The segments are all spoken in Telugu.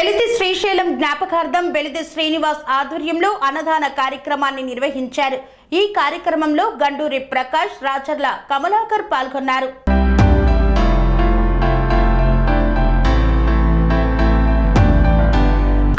వెలితి శ్రీశైలం జ్ఞాపకార్థం వెలితి శ్రీనివాస్ ఆధ్వర్యంలో అన్నదాన కార్యక్రమాన్ని నిర్వహించారు. ఈ కార్యక్రమంలో గండూరి ప్రకాష్ రాచర్ల కమలాకర్ పాల్గొన్నారు.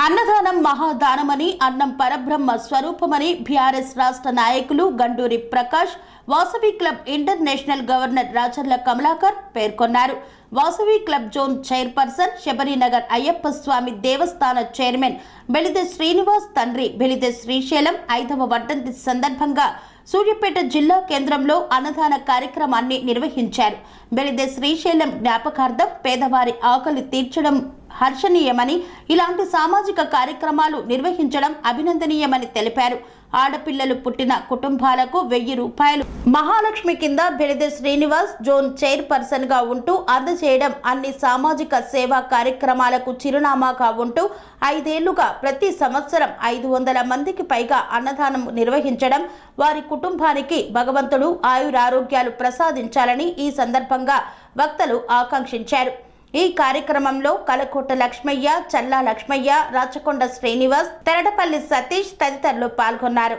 అన్నదానం మహాదానమని అన్నం పరబ్రహ్మ స్వరూపమని బీఆర్ఎస్ రాష్ట్ర నాయకులు Ganduri Prakash Vasavi club international governor Racharla Kamalakar పేర్కొన్నారు. Vasavi club zone chairperson Sabarinagar Ayyappa Swamy దేవస్థాన చైర్మన్ బెలిదె శ్రీనివాస్ తండ్రి బెలిదె శ్రీశైలం ఐదవ వర్ధంతి సందర్భంగా సూర్యాపేట జిల్లా కేంద్రంలో అన్నదాన కార్యక్రమాన్ని నిర్వహించారు. బెరిదే శ్రీశైలం జ్ఞాపకార్థం పేదవారి ఆకలి తీర్చడం హర్షణీయమని ఇలాంటి సామాజిక కార్యక్రమాలు నిర్వహించడం అభినందనీయమని తెలిపారు. ఆడపిల్లలు పుట్టిన కుటుంబాలకు వెయ్యి రూపాయలు. మహాలక్ష్మి కింద బెలిదె శ్రీనివాస్ జోన్ చైర్పర్సన్గా ఉంటూ అందజేయడం అన్ని సామాజిక సేవా కార్యక్రమాలకు చిరునామాగా ఉంటూ ఐదేళ్ళుగా ప్రతి సంవత్సరం ఐదు వందల మందికి పైగా అన్నదానం నిర్వహించడం వారి కుటుంబానికి భగవంతుడు ఆయురారోగ్యాలు ప్రసాదించాలని ఈ సందర్భంగా వక్తలు ఆకాంక్షించారు. ఈ కార్యక్రమంలో కలకోట లక్ష్మయ్య చల్లా లక్ష్మయ్య రాచకొండ శ్రీనివాస్ తెరటపల్లి సతీష్ తదితరులు పాల్గొన్నారు.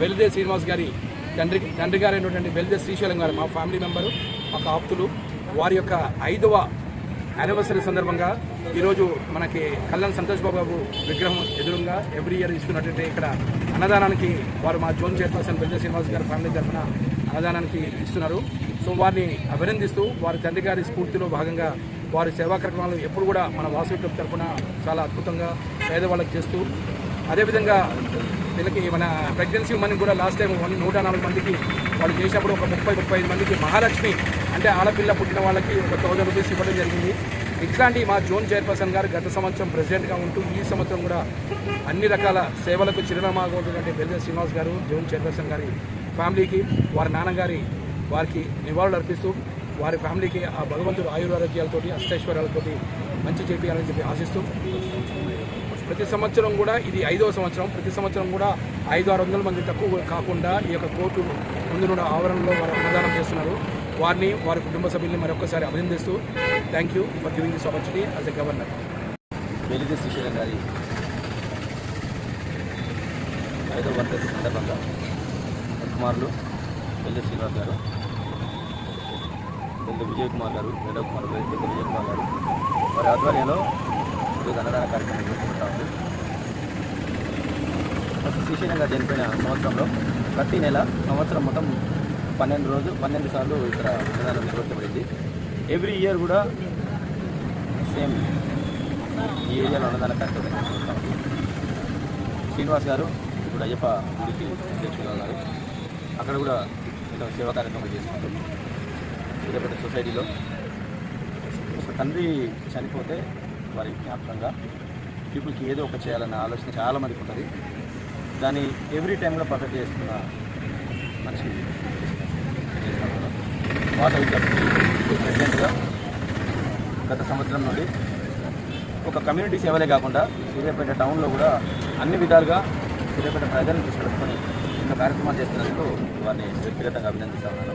బెల్దే శ్రీనివాస్ గారి తండ్రి తండ్రి గారు అయినటువంటి బెల్దే శ్రీశైలం గారు మా ఫ్యామిలీ మెంబరు మా ఆప్తులు వారి యొక్క ఐదవ యానివర్సరీ సందర్భంగా ఈరోజు మనకి కళ్యాణ్ సంతోష్ బాబు విగ్రహం ఎదురుగా ఎవ్రీ ఇయర్ ఇస్తున్నటువంటి ఇక్కడ అన్నదానానికి వారు మా జోన్ చైర్పర్సన్ బెల్దే శ్రీనివాస్ గారి ఫ్యామిలీ తరఫున అన్నదానానికి ఇస్తున్నారు. సో వారిని అభినందిస్తూ వారి తండ్రి గారి స్ఫూర్తిలో భాగంగా వారి సేవా కార్యక్రమాలు ఎప్పుడు కూడా మన వాసవి క్లబ్ తరఫున చాలా అద్భుతంగా పేదవాళ్ళకి చేస్తూ అదేవిధంగా వీళ్ళకి మన ప్రెగ్నెన్సీ ఉమెన్ కూడా లాస్ట్ టైం వన్ నూట నాలుగు మందికి వాళ్ళు చేసినప్పుడు ఒక ముప్పై ముప్పై ఐదు మందికి మహాలక్ష్మి అంటే ఆడపిల్ల పుట్టిన వాళ్ళకి ఒక థౌజండ్ రూపీస్ ఇవ్వడం జరిగింది. ఇట్లాంటి మా జోన్ చైర్పర్సన్ గారు గత సంవత్సరం ప్రెసిడెంట్గా ఉంటూ ఈ సంవత్సరం కూడా అన్ని రకాల సేవలకు చిరునామాగా ఉన్నటువంటి బెల్జే శ్రీనివాస్ గారు జోన్ చైర్పర్సన్ గారి ఫ్యామిలీకి వారి నాన్నగారి వారికి నివాళులు అర్పిస్తూ వారి ఫ్యామిలీకి ఆ భగవంతుడు ఆయురారోగ్యాలతోటి అష్టైశ్వర్యాలతోటి మంచి చేపియాలని చెప్పి ఆశిస్తూ ప్రతి సంవత్సరం కూడా ఇది ఐదవ సంవత్సరం. ప్రతి సంవత్సరం కూడా ఐదు ఆరు వందల మంది తక్కువ కాకుండా ఈ యొక్క కోర్టు ముందు ఆవరణలో వారు అన్నదానం చేస్తున్నారు. వారిని వారి కుటుంబ సభ్యుల్ని మరొకసారి అభినందిస్తూ thank you for giving this opportunity as a governor Velidi Srisailam గారి ఐదవ వర్గ సందర్భంగా కుమారులు పెళ్ళి శ్రీనివాస్ గారు పెద్ద విజయ్ కుమార్ గారు వేదవ్ కుమార్ వెల్లి విజయ్ కుమార్ గారు. వారి ఆధ్వర్యంలో ఈరోజు అన్నదాన కార్యక్రమం చేసుకుంటాము ఉంది. ఫస్ట్ శ్రీశైలం గారు చనిపోయిన సంవత్సరంలో ప్రతి నెల సంవత్సరం మొత్తం పన్నెండు రోజులు పన్నెండు సార్లు ఇక్కడ అన్నదానం నిర్వహించబడింది. ఎవ్రీ ఇయర్ కూడా సేమ్ ఈ ఏరియాలో అన్నదాన కార్యక్రమం చేసుకుంటాము శ్రీనివాస్ గారు ఇప్పుడు అయ్యప్ప గుడికి అధ్యక్షులు ఉన్నారు. అక్కడ కూడా సేవా కార్యక్రమాలు చేసుకుంటాం. సూర్యాపేట సొసైటీలో. ఒక తండ్రి చనిపోతే వారి జ్ఞాపకంగా పీపుల్కి ఏదో ఒక చేయాలన్న ఆలోచన చాలా మందికి ఉంటుంది. దాన్ని ఎవ్రీ టైం కూడా పర్ఫెక్ట్ చేస్తున్న మనిషి వాటర్ ప్రెసిడెంట్గా గత సంవత్సరం నుండి ఒక కమ్యూనిటీ సేవలే కాకుండా సూర్యాపేట టౌన్లో కూడా అన్ని విధాలుగా సూర్యాపేట ప్రజలను తీసుకెళ్ళుకొని ఇంత కార్యక్రమాలు చేస్తున్నందుకు వారిని వ్యక్తిగతంగా అభినందిస్తా ఉన్నాను.